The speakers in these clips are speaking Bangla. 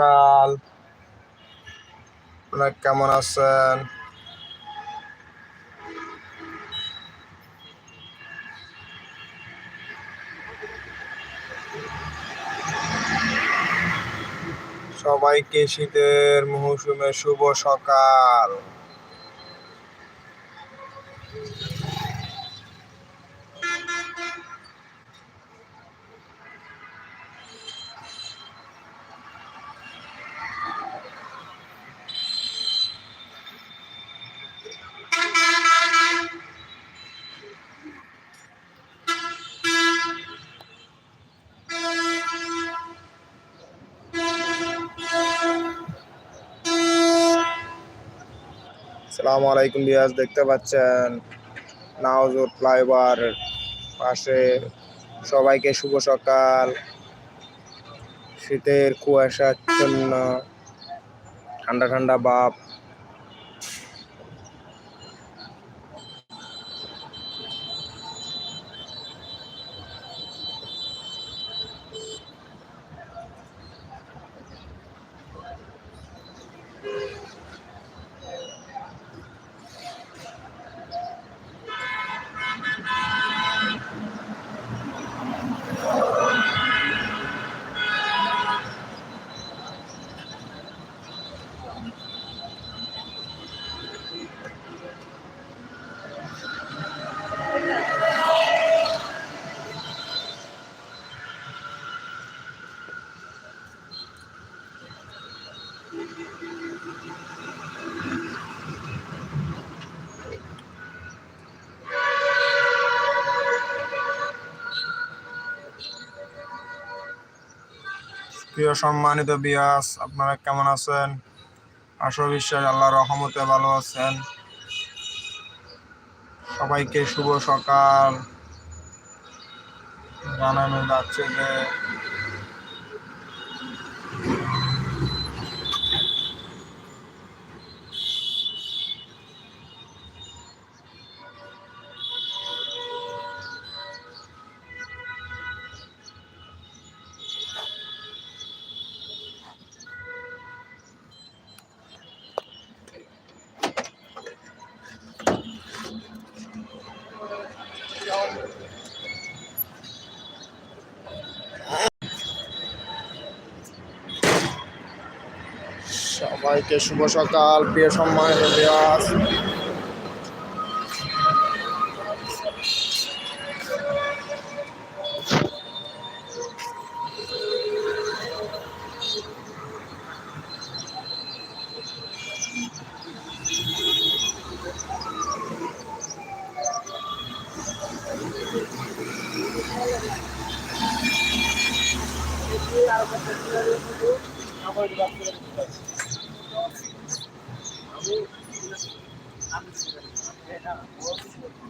কাল। অনেক কেমন আছেন? সবাইকে শীতের মৌসুমে শুভ সকাল। সালামু আলাইকুম বিয়াস দেখতে পাচ্ছেন নাওজুর ফ্লাইওভার পাশে। সবাইকে শুভ সকাল। শীতের কুয়াশার জন্য ঠান্ডা ঠান্ডা বাপ। প্রিয় সম্মানিত বিয়াস, আপনারা কেমন আছেন? আশা বিশ্বাস আল্লাহ রহমতে ভালো আছেন। সবাইকে শুভ সকাল। জানানো যাচ্ছে যে সবাইকে শুভ সকাল প্রিয় সম্মানিত বিয়াস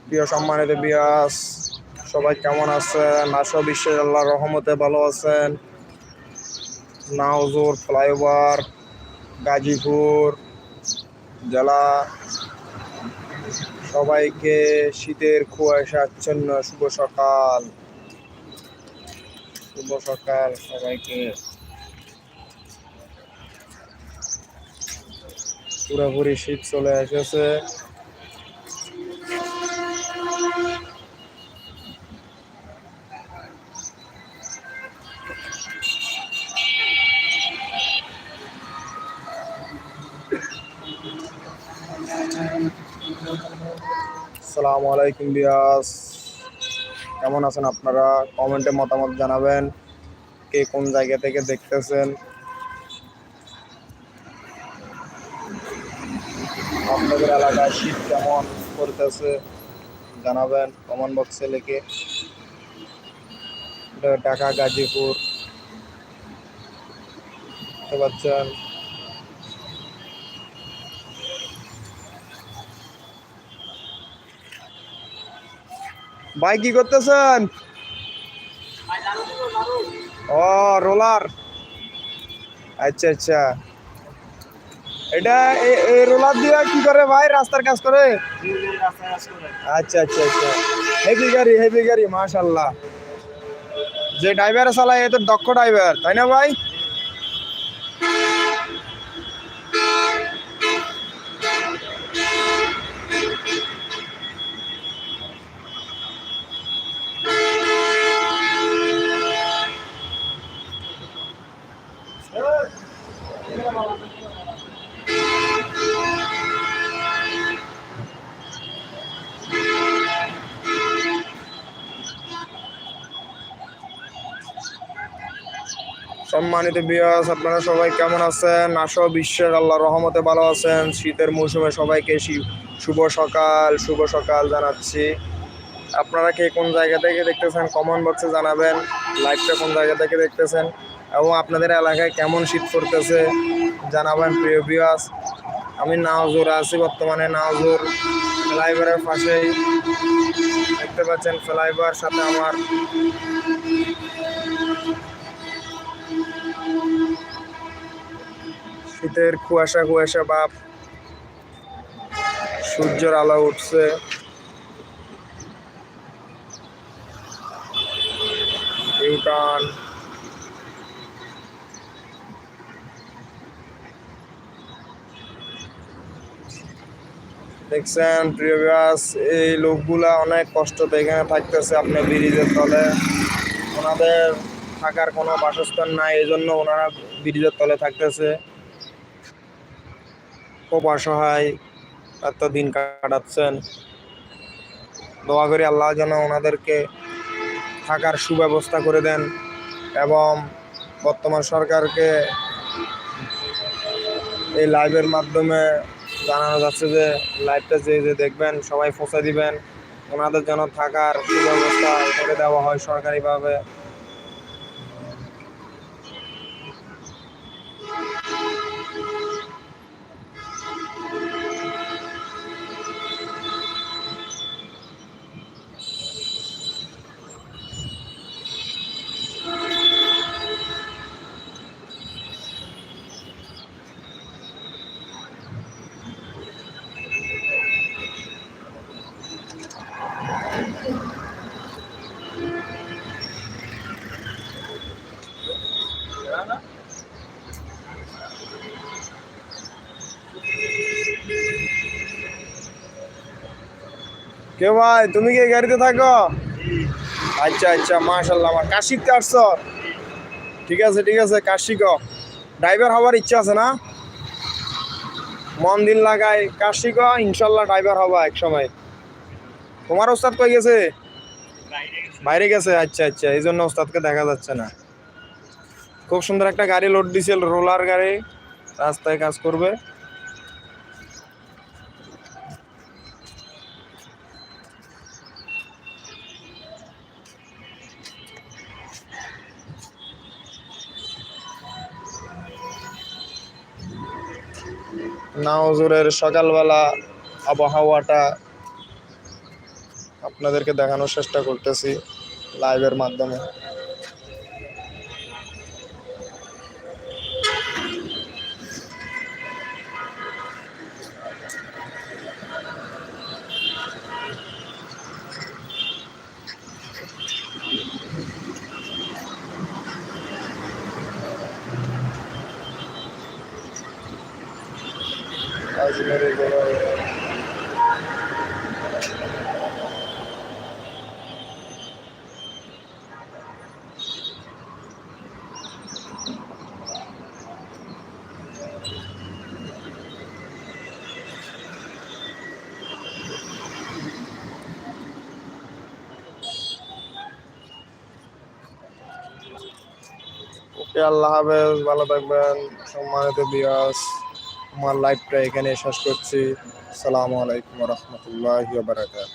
প্রিয় সম্মানিত বিয়াস, সবাই কেমন আছেন? আশা বিশ্বের আল্লাহ রহমতে ভালো আছেন। নাওজুর, ফ্লাইওভার, গাজীপুর জেলা। সবাইকে শীতের কুয়াশাচ্ছন্ন শুভ সকাল। শুভ সকাল সবাইকে। পুরোপুরি শীত চলে এসেছে আসসালামু আলাইকুম বিয়াস। কেমন আছেন আপনারা? কমেন্টে মতামত জানাবেন। কে কোন জায়গা থেকে দেখতেছেন? আপনাদের এলাকায় শীত কেমন করতেছে জানাবেন কমেন্ট বক্সে লিখে। ঢাকা, গাজীপুর। দেখতে পাচ্ছেন। ভাই, কি করতেছেন? ও, রোলার। আচ্ছা আচ্ছা। এটা এই রোলার দিয়ে কি করে ভাই? রাস্তার কাজ করে? আচ্ছা আচ্ছা আচ্ছা। হেভি গাড়ি হেভি গাড়ি মাশাল্লাহ যে ড্রাইভার চালায়, এ তো দক্ষ ড্রাইভার তাই না ভাই? সম্মানিত বিয়াস আপনারা সবাই কেমন আছেন? আশা বিশ্বের আল্লাহ রহমতে ভালো আছেন। শীতের মৌসুমে সবাইকে শুভ সকাল শুভ সকাল জানাচ্ছি। আপনারা কে কোন জায়গা থেকে দেখতেছেন কমেন্ট বক্সে জানাবেন। লাইভটা কোন জায়গা থেকে দেখতেছেন? এবং আপনাদের এলাকায় কেমন শীত পড়তেছে, জানাবেন প্রিয় বিয়াস আমি নাওজোর আছি বর্তমানে, নাওজোর ফ্লাইওভারের পাশেই। দেখতে পাচ্ছেন ফ্লাইওভার সাথে আমার শীতের কুয়াশা কুয়াশা ভাব সূর্যের আলো উঠছে। দেখছেন, প্রিয় ব্যাস এই লোকগুলা অনেক কষ্টতে এখানে থাকতেছে আপনার ব্রিজের তলে। ওনাদের থাকার কোনো বাসস্থান নাই এই জন্য ওনারা ব্রিজের তলে থাকতেছে। খুব অসহায়, এত দিন কাটাচ্ছেন। দোয়া করি আল্লাহ যেন ওনাদেরকে থাকার সুব্যবস্থা করে দেন এবং বর্তমান সরকারকে এই লাইভের মাধ্যমে জানানো যাচ্ছে যে, লাইভটা যে যে দেখবেন, সবাই পৌঁছে দিবেন। ওনাদের যেন থাকার সুব্যবস্থা করে দেওয়া হয় সরকারিভাবে। কে ভাই, তুমি কি গাড়িতে থাকো? আচ্ছা আচ্ছা মাশাল্লাহ আমার কাজ শিখতে আসছো। ঠিক আছে ঠিক আছে কাজ শিখো ড্রাইভার হওয়ার ইচ্ছা আছে না? মন দিন লাগায় কাজ শিখো ইনশাল্লাহ ড্রাইভার হবা এক সময়। তোমার ওস্তাদ কই গেছে? বাইরে গেছে আচ্ছা আচ্ছা এই জন্য ওস্তাদকে দেখা যাচ্ছে না। খুব সুন্দর একটা গাড়ি লোড দিছিল রোলার গাড়ি, রাস্তায় কাজ করবে। নাওজুরের সকালবেলা আবহাওয়াটা আপনাদেরকে দেখানোর চেষ্টা করতেছি লাইভের মাধ্যমে। আজমের ওকে আল্লাহ হাফেজ, ভালো থাকবেন। সম্মানিত বিয়াস আমার লাইফটা এখানে শেষ করছি। আসসালামু আলাইকুম রহমতুল্লাহ বারাকাত